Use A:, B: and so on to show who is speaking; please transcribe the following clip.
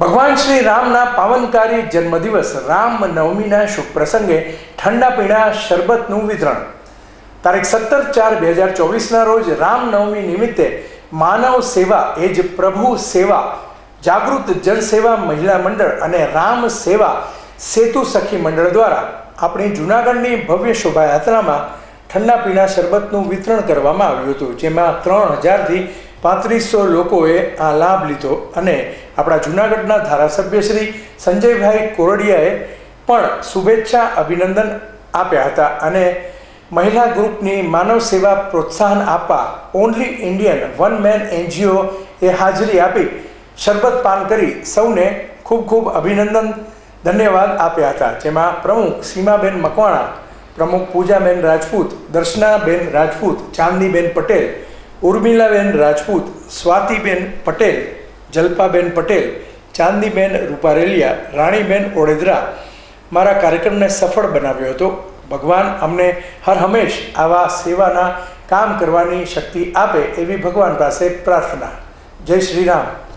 A: ભગવાન શ્રી રામના પાવનકારી જન્મદિવસ, રામ નવમીના શુભ પ્રસંગે ઠંડા પીણા શરબતનું વિતરણ. તારીખ સત્તર ચાર બે હજાર ચોવીસના રોજ રામનવમી નિમિત્તે માનવ સેવા એ જ પ્રભુ સેવા, જાગૃત જનસેવા મહિલા મંડળ અને રામ સેવા સેતુ સખી મંડળ દ્વારા આપણી જૂનાગઢની ભવ્ય શોભાયાત્રામાં ઠંડા પીણા શરબતનું વિતરણ કરવામાં આવ્યું હતું, જેમાં ત્રણ હજારથી પાંત્રીસો લોકોએ આ લાભ લીધો અને આપણા જૂનાગઢના ધારાસભ્ય શ્રી સંજયભાઈ કોરડિયાએ પણ શુભેચ્છા અભિનંદન આપ્યા હતા અને મહિલા ગ્રુપની માનવ સેવા પ્રોત્સાહન આપવા only Indian one man NGO એ હાજરી આપી શરબત પાન કરી સૌને ખૂબ ખૂબ અભિનંદન, ધન્યવાદ આપ્યા હતા. જેમાં પ્રમુખ સીમાબેન મકવાણા, પ્રમુખ પૂજાબેન રાજપૂત, દર્શનાબેન રાજપૂત, ચાંદનીબેન પટેલ ઉર્મિલાબેન રાજપૂત, સ્વાતિબેન પટેલ, જલ્પાબેન પટેલ, ચાંદીબેન રૂપારેલિયા, રાણીબેન ઓડેદરા મારા કાર્યક્રમને સફળ બનાવ્યો હતો. ભગવાન અમને હર હંમેશ આવા સેવાના કામ કરવાની શક્તિ આપે એવી ભગવાન પાસે પ્રાર્થના. જય શ્રી રામ.